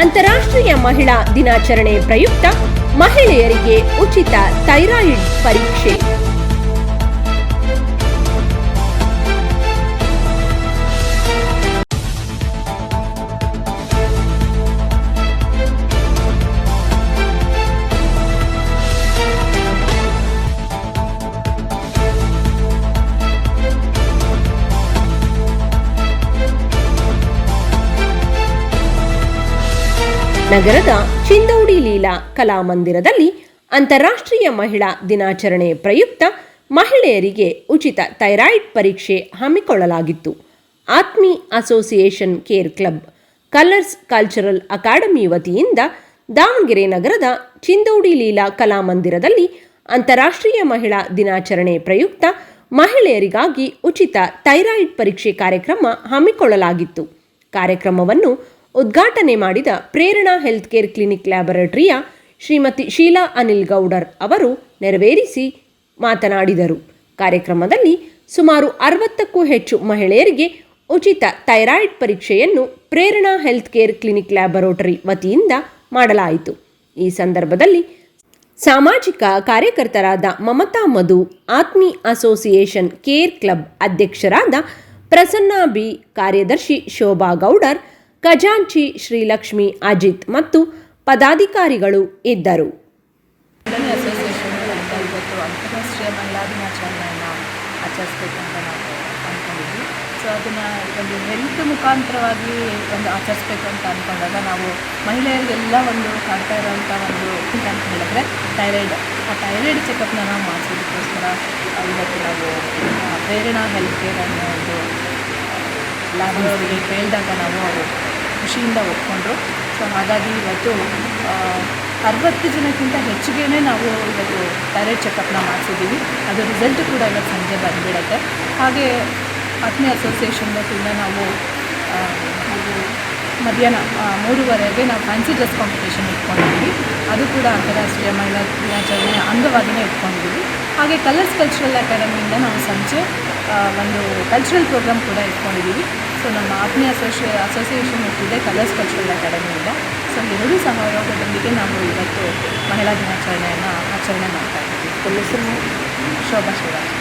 ಅಂತಾರಾಷ್ಟ್ರೀಯ ಮಹಿಳಾ ದಿನಾಚರಣೆ ಪ್ರಯುಕ್ತ ಮಹಿಳೆಯರಿಗೆ ಉಚಿತ ಥೈರಾಯಿಡ್ ಪರೀಕ್ಷೆ. ನಗರದ ಚಿಂದೌಡಿ ಲೀಲಾ ಕಲಾಮಂದಿರದಲ್ಲಿ ಅಂತಾರಾಷ್ಟ್ರೀಯ ಮಹಿಳಾ ದಿನಾಚರಣೆ ಪ್ರಯುಕ್ತ ಮಹಿಳೆಯರಿಗೆ ಉಚಿತ ಥೈರಾಯ್ಡ್ ಪರೀಕ್ಷೆ ಹಮ್ಮಿಕೊಳ್ಳಲಾಗಿತ್ತು. Athmi association care club, colours cultural academy ವತಿಯಿಂದ ದಾವಣಗೆರೆ ನಗರದ ಚಿಂದೌಡಿ ಲೀಲಾ ಕಲಾಮಂದಿರದಲ್ಲಿ ಅಂತಾರಾಷ್ಟ್ರೀಯ ಮಹಿಳಾ ದಿನಾಚರಣೆ ಪ್ರಯುಕ್ತ ಮಹಿಳೆಯರಿಗಾಗಿ ಉಚಿತ ಥೈರಾಯ್ಡ್ ಪರೀಕ್ಷೆ ಕಾರ್ಯಕ್ರಮ ಹಮ್ಮಿಕೊಳ್ಳಲಾಗಿತ್ತು. ಕಾರ್ಯಕ್ರಮವನ್ನು ಉದ್ಘಾಟನೆ ಮಾಡಿದ ಪ್ರೇರಣಾ ಹೆಲ್ತ್ ಕೇರ್ ಕ್ಲಿನಿಕ್ ಲ್ಯಾಬೊರೇಟರಿಯ ಶ್ರೀಮತಿ ಶೀಲಾ ಅನಿಲ್ ಗೌಡರ್ ಅವರು ನೆರವೇರಿಸಿ ಮಾತನಾಡಿದರು. ಕಾರ್ಯಕ್ರಮದಲ್ಲಿ ಸುಮಾರು ಅರವತ್ತಕ್ಕೂ ಹೆಚ್ಚು ಮಹಿಳೆಯರಿಗೆ ಉಚಿತ ಥೈರಾಯ್ಡ್ ಪರೀಕ್ಷೆಯನ್ನು Prerana health care clinic laboratory ವತಿಯಿಂದ ಮಾಡಲಾಯಿತು. ಈ ಸಂದರ್ಭದಲ್ಲಿ ಸಾಮಾಜಿಕ ಕಾರ್ಯಕರ್ತರಾದ Mamata Madhu, Athmi association care club ಅಧ್ಯಕ್ಷರಾದ ಪ್ರಸನ್ನ ಬಿ, ಕಾರ್ಯದರ್ಶಿ ಶೋಭಾ ಗೌಡರ್ ಖಜಾಂಚಿ ಶ್ರೀಲಕ್ಷ್ಮಿ ಅಜಿತ್ ಮತ್ತು ಪದಾಧಿಕಾರಿಗಳು ಇದ್ದರು. ಅಂತಾರಾಷ್ಟ್ರೀಯ ಮಹಿಳಾ ದಿನಾಚರಣೆಯನ್ನು ಆಚರಿಸ್ಬೇಕು ಅಂತ ಸೊ ಅದನ್ನು ಒಂದು ಹೆಲ್ತ್ ಮುಖಾಂತರವಾಗಿ ಒಂದು ಆಚರಿಸ್ಬೇಕು ಅಂತ ಅಂದ್ಕೊಂಡಾಗ ನಾವು ಮಹಿಳೆಯರಿಗೆಲ್ಲ ಒಂದು ಕಾಡ್ತಾ ಇರೋವಂಥ ಒಂದು ಅಂತ ಹೇಳಿದ್ರೆ ಥೈರಾಯ್ಡ್ ಆ ಥೈರಾಯ್ಡ್ ಚೆಕಪ್ನ ನಾವು ಮಾಡಿಸೋದಕ್ಕೋಸ್ಕರ ಇವತ್ತು ನಾವು ಪ್ರೇರಣಾ ಹೆಲ್ತ್ ಕೇರ್ ಅನ್ನೋ ಒಂದು ಲ್ಯಾಬ್ ಕೇಳಿದಾಗ ನಾವು ಅವರು ಖುಷಿಯಿಂದ ಒಪ್ಕೊಂಡ್ರು. ಸೊ ಹಾಗಾಗಿ ಇವತ್ತು ಅರವತ್ತು ಜನಕ್ಕಿಂತ ಹೆಚ್ಚಿಗೆ ನಾವು ಇವತ್ತು ಥೈರಾಯ್ಡ್ ಚೆಕಪ್ನ ಮಾಡಿಸಿದ್ದೀವಿ. ಅದು ರಿಸಲ್ಟ್ ಕೂಡ ಇವತ್ತು ಸಂಜೆ ಬಂದುಬಿಡತ್ತೆ. ಹಾಗೆ ಆತ್ಮೀಯ ಅಸೋಸಿಯೇಷನ್ ವತಿಯಿಂದ ನಾವು ಮಧ್ಯಾಹ್ನ ಮೂರುವರೆಗೆ ನಾವು ಫ್ಯಾನ್ಸಿ ಡ್ರೆಸ್ ಕಾಂಪಿಟೇಷನ್ ಇಟ್ಕೊಂಡಿದ್ದೀವಿ. ಅದು ಕೂಡ ಅಂತಾರಾಷ್ಟ್ರೀಯ ಮಹಿಳಾ ದಿನಾಚರಣೆಯ ಅಂಗವಾಗಿಯೇ ಇಟ್ಕೊಂಡಿದ್ದೀವಿ. ಹಾಗೆ ಕಲರ್ಸ್ ಕಲ್ಚರಲ್ ಅಕಾಡೆಮಿಯಿಂದ ನಾವು ಸಂಜೆ ಒಂದು ಕಲ್ಚರಲ್ ಪ್ರೋಗ್ರಾಮ್ ಕೂಡ ಇಟ್ಕೊಂಡಿದ್ದೀವಿ. ಸೊ ನಮ್ಮ ಆತ್ಮೀಯ ಅಸೋಸಿಯೇ ಅಸೋಸಿಯೇಷನ್ ಇದೆ ಕಲರ್ಸ್ ಕಲ್ಚರಲ್ ಅಕಾಡೆಮಿಯಿಂದ ಸೊ ಎರಡೂ ಸಹಯೋಗದೊಂದಿಗೆ ನಾವು ಇವತ್ತು ಮಹಿಳಾ ದಿನಾಚರಣೆಯನ್ನು ಆಚರಣೆ ಮಾಡ್ತಾ ಇದ್ದೀವಿ. ಶೋಭಾ ಶಿವರಾಜ್.